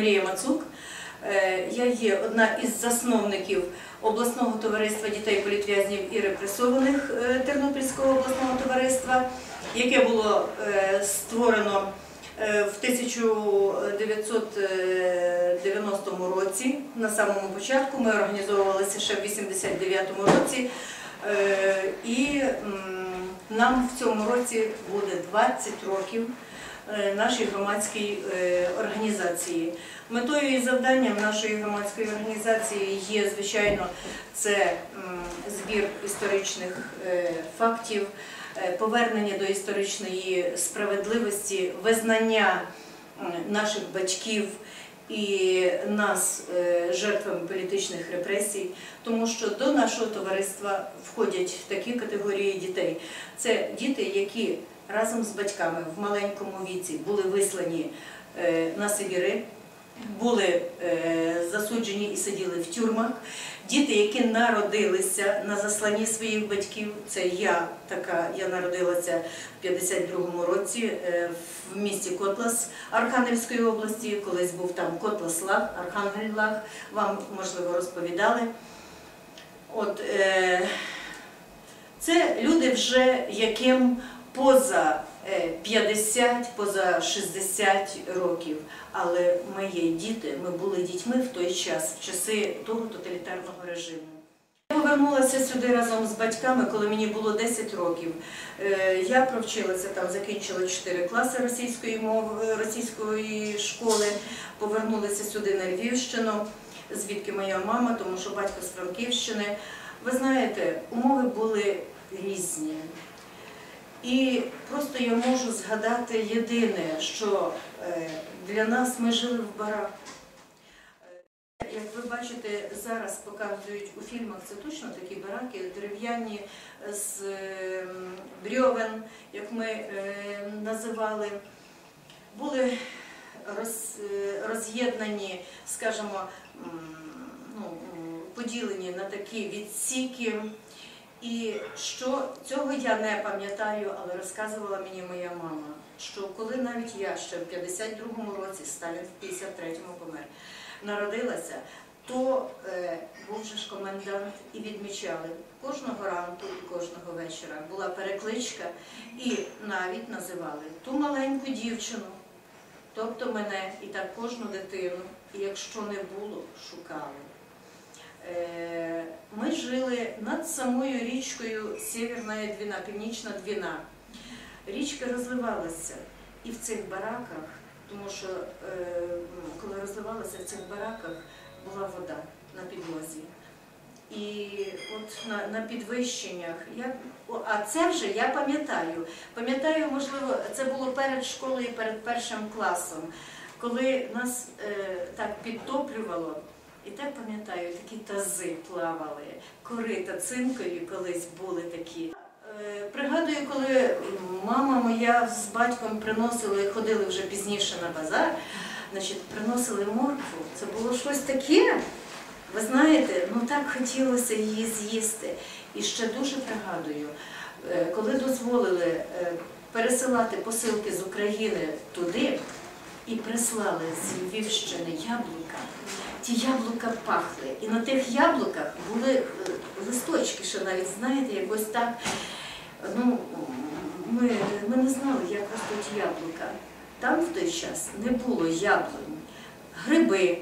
Марія Мацук. Е, Я є одна із засновників обласного товариства дітей політв'язнів і репресованих е, Тернопільського обласного товариства, яке було е, створено в 1990 році. На самому початку ми організовувалися ще в 89-му році. І нам в цьому році буде 20 років нашій громадській е, організації. Метою і завданням нашої громадської організації є, звичайно, це збір історичних е, фактів, е, повернення до історичної справедливості, визнання наших батьків і нас е, жертвами політичних репресій, тому що до нашого товариства входять такі категорії дітей. Це діти, які разом з батьками в маленькому віці були вислані е, на Сибіри, були е, засуджені і сиділи в тюрмах. Діти, які народилися на засланні своїх батьків, це я така, я народилася в 52-му році е, в місті Котлас Архангельської області. Колись був там Котлас Лаг, Архангель Лаг, вам можливо розповідали. От, е, це люди вже яким поза е, 50, поза 60 років. Але ми є діти, ми були дітьми в той час, в часи того тоталітарного режиму. Я повернулася сюди разом з батьками, коли мені було 10 років. Е, Я провчилася там, закінчила 4 класи російської мови, російської школи, повернулася сюди на Львівщину, звідки моя мама, тому що батько з Франківщини. Ви знаєте, умови були різні. І просто я можу згадати єдине, що е, для нас ми жили в барах. Е, Як ви бачите, зараз показують у фільмах, це точно такі бараки, дерев'яні з е, брьовен, як ми називали, були роз- роз'єднані, скажімо, ну, поділені на такі відсіки. І що цього я не пам'ятаю, але розказувала мені моя мама, що коли навіть я ще в 52-му році, Сталін в 53-му помер, народилася, то е, був же ж комендант і відмічали кожного ранку і кожного вечора. Була перекличка і навіть називали ту маленьку дівчину, тобто мене і так кожну дитину, і якщо не було, шукали. Над самою річкою Сєвєрна Двіна, Північна Двіна. Річка розливалася і в цих бараках, тому що е, коли розливалася в цих бараках, була вода на підлозі. І от на, на підвищеннях, я, а це вже я пам'ятаю. Пам'ятаю, можливо, це було перед школою, перед першим класом, коли нас е, так підтоплювало. І так пам'ятаю, такі тази плавали, корита цинкові колись були такі. Е, Пригадую, коли мама моя з батьком приносили, ходили вже пізніше на базар, значить, приносили моркву. Це було щось таке. Ви знаєте, ну так хотілося її з'їсти. І ще дуже пригадую, е, коли дозволили е, пересилати посилки з України туди і прислали з Львівщини яблука. Ті яблука пахли. І на тих яблуках були е, листочки, що навіть, знаєте, якось так. Ну, ми, ми не знали, як ростуть яблука. Там в той час не було яблунь. Гриби,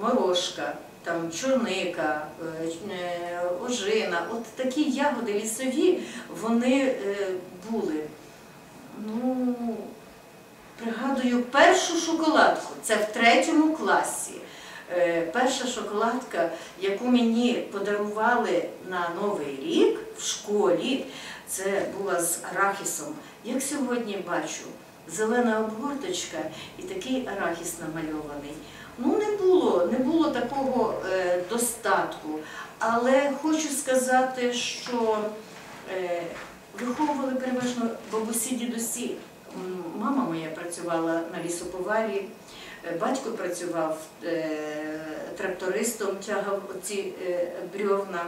морошка, там чорника, е, е, ожина, от такі ягоди лісові, вони були. Ну, пригадую першу шоколадку, це в третьому класі. Е, Перша шоколадка, яку мені подарували на Новий рік в школі, це була з арахісом. Як сьогодні бачу, зелена обгорточка і такий арахіс намальований. Ну, не було, не було такого е, достатку. Але хочу сказати, що е, виховували переважно бабусі, дідусі. Мама моя працювала на лісоповарі, е, батько працював е, трактористом, тягав оці е, брьовна.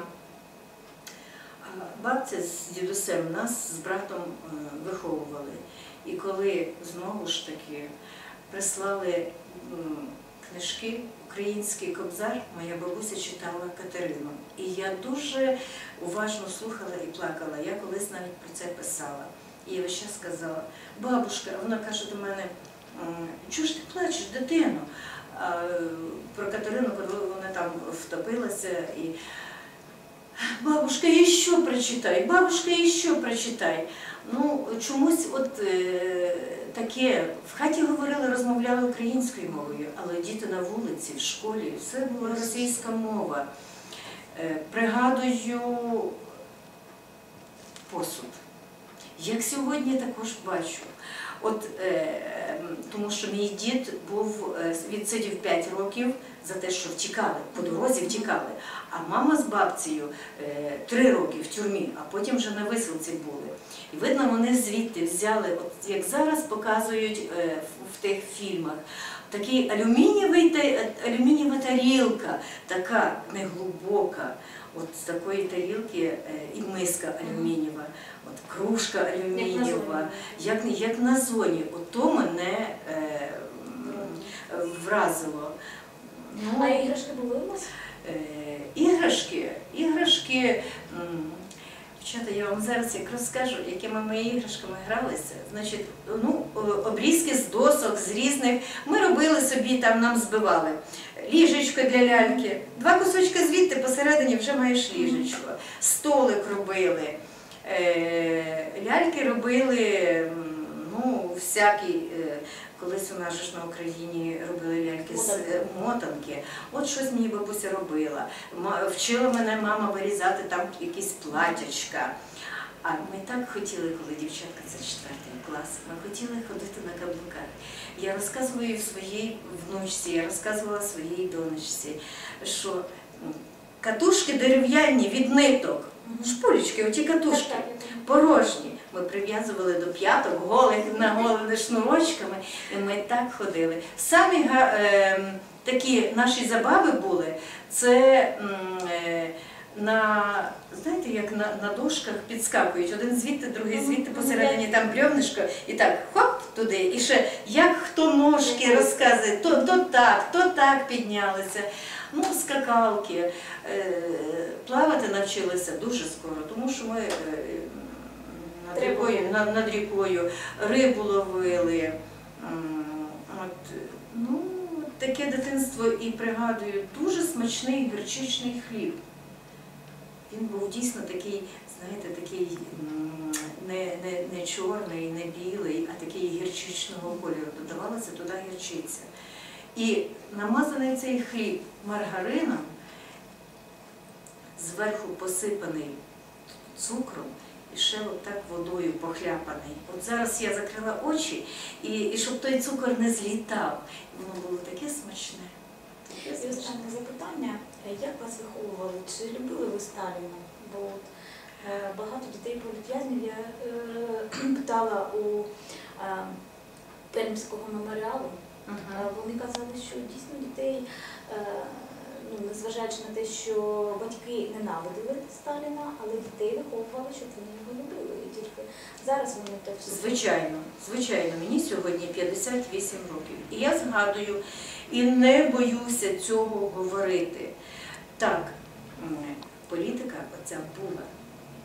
Бабця з дідусем нас з братом виховували. І коли знову ж таки прислали книжки Український кобзар моя бабуся читала Катерину. І я дуже уважно слухала і плакала. Я колись навіть про це писала. І весь час сказала, бабушка, вона каже до мене, чого ж ти плачеш, дитино? Е, про Катерину, коли вона там втопилася, і бабушка, і що прочитай, бабушка, що прочитай. Ну, чомусь от е, таке, в хаті говорили, розмовляли українською мовою, але діти на вулиці, в школі, все була російська мова. Е, пригадую посуд. Як сьогодні також бачу. От, е, тому що мій дід був е, відсидів 5 років за те, що втікали, по дорозі втікали. А мама з бабцею е, 3 роки в тюрмі, а потім вже на висилці були. І видно, вони звідти взяли, от як зараз показують е, в, тих фільмах, такий алюмінієва тарілка, така неглибока. От з такої тарілки е, і миска алюмінієва, от кружка алюмінієва, як, як на зоні. Ото мене е, вразило. Ну, А іграшки були у вас? Е, іграшки, іграшки. м, Дівчата, я вам зараз як розкажу, якими ми іграшками гралися. Значить, ну, обрізки з досок, з різних. Ми робили собі, там нам збивали ліжечко для ляльки. Два кусочки звідти посередині вже маєш ліжечко. Столик робили. Е, Ляльки робили, ну, всякі. Колись у нас ж на Україні робили ляльки з Мотанки. е. От щось мені бабуся робила. Вчила мене мама вирізати там якісь платячка. А ми так хотіли, коли дівчатка це четвертий клас, ми хотіли ходити на каблуках. Я розказую своїй внучці, я розказувала своїй донечці, що катушки дерев'яні від ниток, шпулечки, оті катушки порожні. Ми прив'язували до п'яток, голих наголені шнурочками, і ми так ходили. Самі ем, такі наші забави були, це е, на, знаєте, як на, на дошках підскакують, один звідти, другий звідти, посередині там брьовнишко, і так хоп туди. І ще як хто ножки розказує, то, то так, то так піднялися. Ну, скакалки. Е, Плавати навчилися дуже скоро, тому що ми е, над рікою, над, над рікою рибу ловили. От, ну, таке дитинство і пригадую, дуже смачний гірчичний хліб. Він був дійсно такий, знаєте, такий не, не, не чорний, не білий, а такий гірчичного кольору. Додавалася туди гірчиця. І намазаний цей хліб маргарином, зверху посипаний цукром і ще отак водою похляпаний. От зараз я закрила очі, і, і щоб той цукор не злітав. Воно було таке смачне. Таке І останнє запитання. Е, Як вас виховували? Чи любили ви Сталіна? Бо от, е, багато дітей політв'язнів я е, питала у е, Пермського меморіалу. Е, Мгм. Вони казали, що дійсно дітей, е, ну, незважаючи на те, що батьки ненавидили Сталіна, але дітей виховували, щоб вони його любили. І тільки зараз вони те все. Звичайно, звичайно, мені сьогодні 58 років. І я згадую і не боюся цього говорити. Так, політика оця була,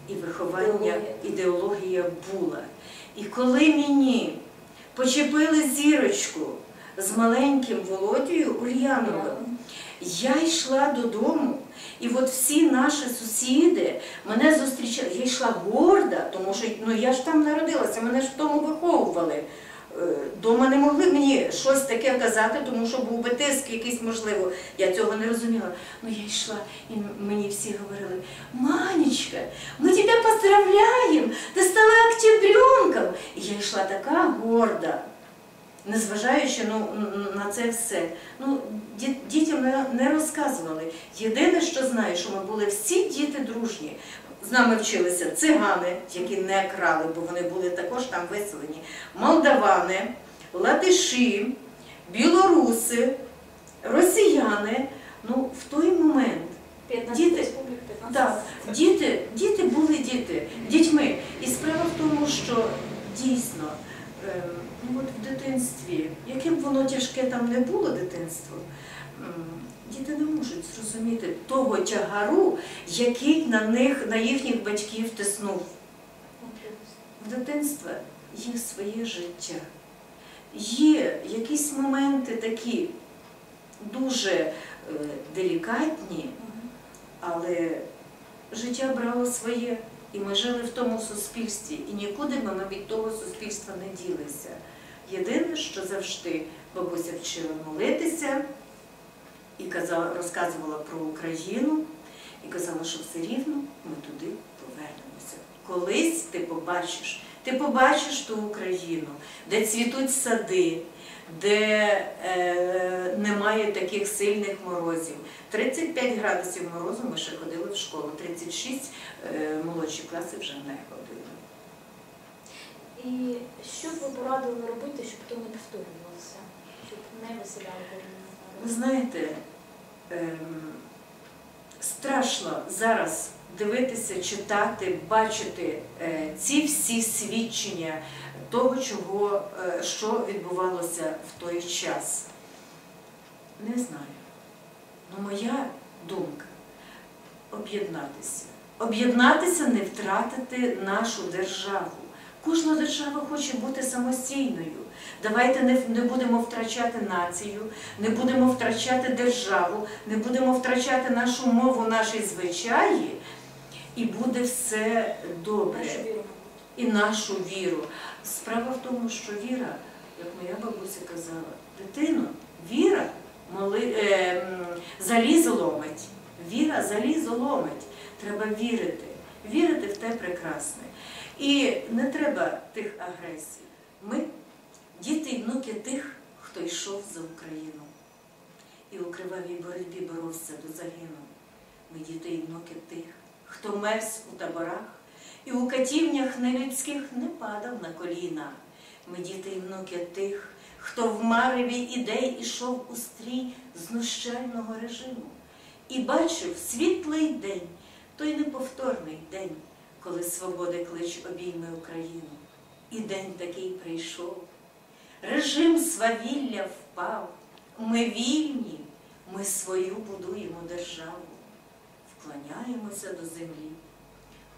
і виховання, Ідеологія. ідеологія була. І коли мені почепили зірочку з маленьким Володією Ульяновим, я йшла додому, і от всі наші сусіди мене зустрічали. Я йшла горда, тому що ну, я ж там народилася, мене ж в тому виховували. Е, Дома не могли мені щось таке казати, тому що був би тиск якийсь можливо. Я цього не розуміла. Ну я йшла, і мені всі говорили: Манечка, ми тебе поздравляємо, ти стала октябренком. І я йшла така горда незважаючи ну, на це все. Ну, дітям не, не розказували. Єдине, що знаю, що ми були всі діти дружні. З нами вчилися цигани, які не крали, бо вони були також там виселені, молдавани, латиші, білоруси, росіяни. Ну, в той момент 15 Діти. республік, 15 так, діти, діти були діти, дітьми. І справа в тому, що дійсно ем, Ну от в дитинстві, яким б воно тяжке там не було дитинство, діти не можуть зрозуміти того тягару, який на них, на їхніх батьків тиснув. В дитинства є своє життя. Є якісь моменти такі дуже е, делікатні, але життя брало своє, і ми жили в тому суспільстві, і нікуди ми від того суспільства не ділися. Єдине, що завжди бабуся вчила молитися і розказувала про Україну, і казала, що все рівно ми туди повернемося. Колись ти побачиш, ти побачиш ту Україну, де цвітуть сади, де е, немає таких сильних морозів. 35 градусів морозу ми ще ходили в школу, 36 е, молодші класи вже не ходили. Що б ви порадили робити, щоб то не повторювалося, щоб не виселяли Ви знаєте, ем, страшно зараз дивитися, читати, бачити е, ці всі свідчення того, чого, е, що відбувалося в той час. Не знаю. Ну, моя думка об'єднатися. Об'єднатися, не втратити нашу державу. Кожна держава хоче бути самостійною. Давайте не, не будемо втрачати націю, не будемо втрачати державу, не будемо втрачати нашу мову, наші звичаї, і буде все добре. І нашу віру. Справа в тому, що віра, як моя бабуся казала, дитино, віра моли, е, залізо ломить. Віра залізо ломить. Треба вірити, вірити в те прекрасне. І не треба тих агресій. Ми діти і внуки тих, хто йшов за Україну. І у кривавій боротьбі боровся до загину. Ми діти і внуки тих, хто мерз у таборах, і у катівнях нелюдських не падав на коліна. Ми діти і внуки тих, хто в мареві ідей ішов у стрій знущального режиму. І бачив світлий день, той неповторний день, коли свободи клич обійме Україну. І день такий прийшов. Режим свавілля впав. Ми вільні, ми свою будуємо державу, вклоняємося до землі,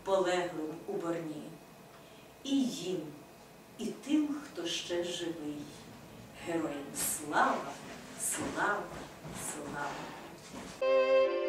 полеглим у борні. І їм, і тим, хто ще живий. Героям слава, слава, слава!